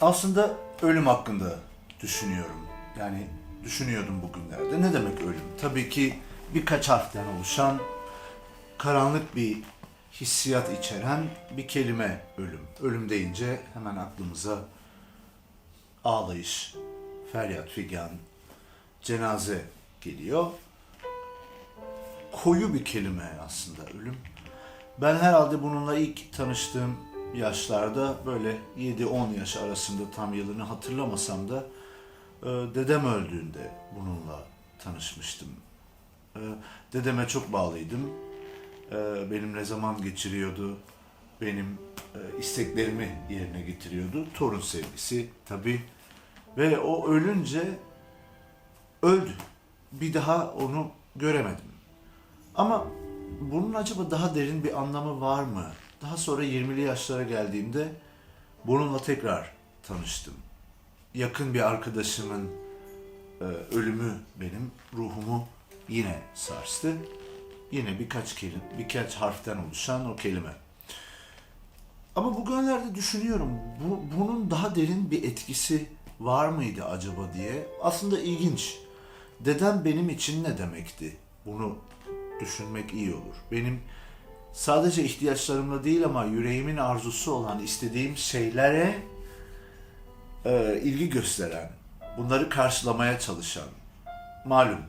Aslında ölüm hakkında düşünüyorum. Yani düşünüyordum bugünlerde. Ne demek ölüm? Tabii ki birkaç harften oluşan karanlık bir hissiyat içeren bir kelime ölüm. Ölüm deyince hemen aklımıza ağlayış, feryat figan, cenaze geliyor. Koyu bir kelime aslında ölüm. Ben herhalde bununla ilk tanıştığım yaşlarda böyle 7-10 yaş arasında tam yılını hatırlamasam da e, dedem öldüğünde bununla tanışmıştım. E, Dedeme çok bağlıydım. E, Benimle zaman geçiriyordu. Benim e, isteklerimi yerine getiriyordu. Torun sevgisi tabii. Ve o ölünce öldü. Bir daha onu göremedim. Ama bunun acaba daha derin bir anlamı var mı? Daha sonra 20'li yaşlara geldiğimde bununla tekrar tanıştım. Yakın bir arkadaşımın e, ölümü benim ruhumu yine sarstı. Yine birkaç kelime, birkaç harften oluşan o kelime. Ama bugünlerde düşünüyorum bu, bunun daha derin bir etkisi var mıydı acaba diye. Aslında ilginç. Dedem benim için ne demekti? Bunu düşünmek iyi olur. Benim sadece ihtiyaçlarımla değil ama yüreğimin arzusu olan istediğim şeylere e, ilgi gösteren, bunları karşılamaya çalışan, malum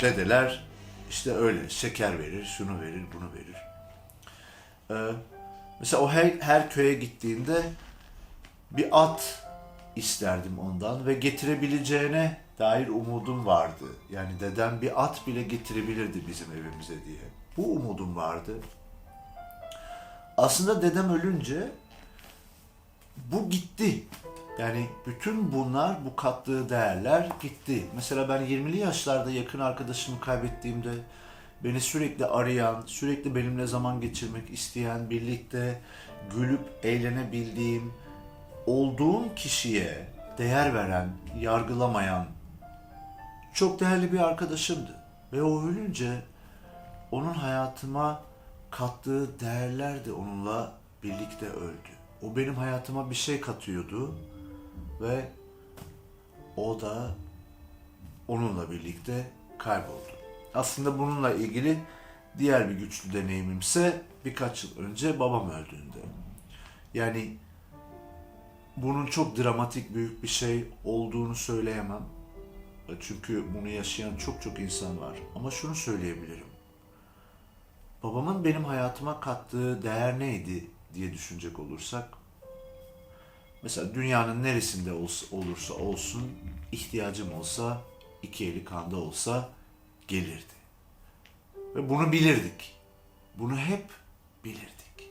dedeler işte öyle şeker verir, şunu verir, bunu verir. E, mesela o her, her köye gittiğinde bir at isterdim ondan ve getirebileceğine dair umudum vardı. Yani dedem bir at bile getirebilirdi bizim evimize diye. Bu umudum vardı. Aslında dedem ölünce bu gitti. Yani bütün bunlar, bu kattığı değerler gitti. Mesela ben 20'li yaşlarda yakın arkadaşımı kaybettiğimde beni sürekli arayan, sürekli benimle zaman geçirmek isteyen, birlikte gülüp eğlenebildiğim, olduğum kişiye değer veren, yargılamayan çok değerli bir arkadaşımdı. Ve o ölünce onun hayatıma kattığı değerler de onunla birlikte öldü. O benim hayatıma bir şey katıyordu ve o da onunla birlikte kayboldu. Aslında bununla ilgili diğer bir güçlü deneyimimse birkaç yıl önce babam öldüğünde. Yani bunun çok dramatik büyük bir şey olduğunu söyleyemem. Çünkü bunu yaşayan çok çok insan var. Ama şunu söyleyebilirim. Babamın benim hayatıma kattığı değer neydi diye düşünecek olursak mesela dünyanın neresinde olursa olsun ihtiyacım olsa iki eli kanda olsa gelirdi. Ve bunu bilirdik. Bunu hep bilirdik.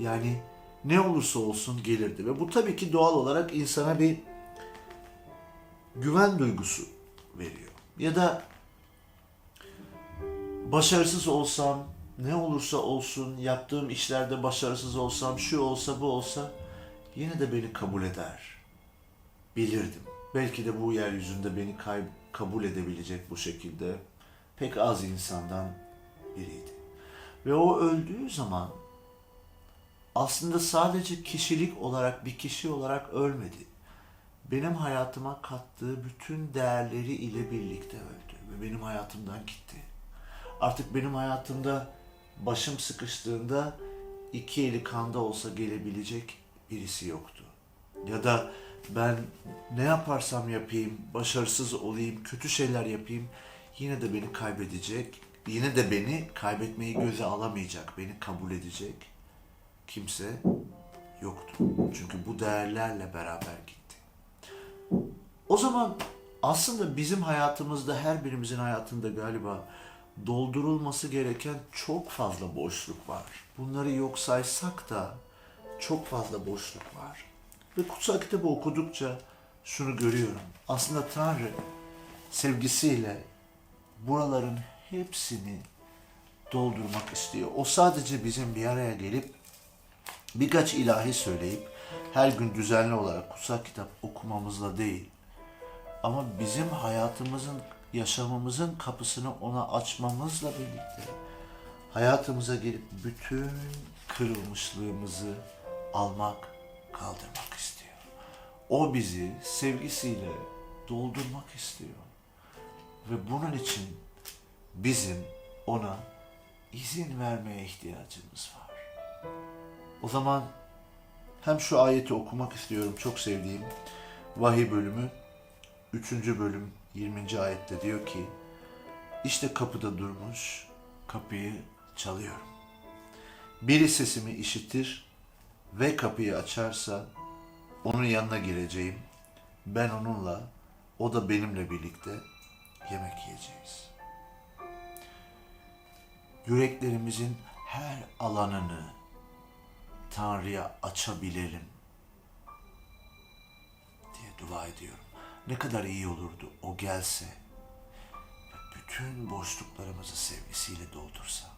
Yani ne olursa olsun gelirdi. Ve bu tabii ki doğal olarak insana bir güven duygusu veriyor. Ya da başarısız olsam, ne olursa olsun, yaptığım işlerde başarısız olsam, şu olsa bu olsa yine de beni kabul eder. Bilirdim. Belki de bu yeryüzünde beni kay- kabul edebilecek bu şekilde pek az insandan biriydi. Ve o öldüğü zaman aslında sadece kişilik olarak bir kişi olarak ölmedi. Benim hayatıma kattığı bütün değerleri ile birlikte öldü ve benim hayatımdan gitti. Artık benim hayatımda başım sıkıştığında iki eli kanda olsa gelebilecek birisi yoktu. Ya da ben ne yaparsam yapayım, başarısız olayım, kötü şeyler yapayım yine de beni kaybedecek, yine de beni kaybetmeyi göze alamayacak, beni kabul edecek kimse yoktu. Çünkü bu değerlerle beraber gitti. O zaman aslında bizim hayatımızda her birimizin hayatında galiba doldurulması gereken çok fazla boşluk var. Bunları yok saysak da çok fazla boşluk var. Ve kutsal kitabı okudukça şunu görüyorum. Aslında Tanrı sevgisiyle buraların hepsini doldurmak istiyor. O sadece bizim bir araya gelip birkaç ilahi söyleyip her gün düzenli olarak kutsal kitap okumamızla değil ama bizim hayatımızın, yaşamımızın kapısını ona açmamızla birlikte hayatımıza gelip bütün kırılmışlığımızı almak, kaldırmak istiyor. O bizi sevgisiyle doldurmak istiyor. Ve bunun için bizim ona izin vermeye ihtiyacımız var. O zaman hem şu ayeti okumak istiyorum çok sevdiğim vahiy bölümü 3. bölüm 20. ayette diyor ki işte kapıda durmuş kapıyı çalıyorum. Biri sesimi işitir ve kapıyı açarsa onun yanına gireceğim. Ben onunla, o da benimle birlikte yemek yiyeceğiz. Yüreklerimizin her alanını Tanrı'ya açabilelim diye dua ediyorum. Ne kadar iyi olurdu o gelse ve bütün boşluklarımızı sevgisiyle doldursa.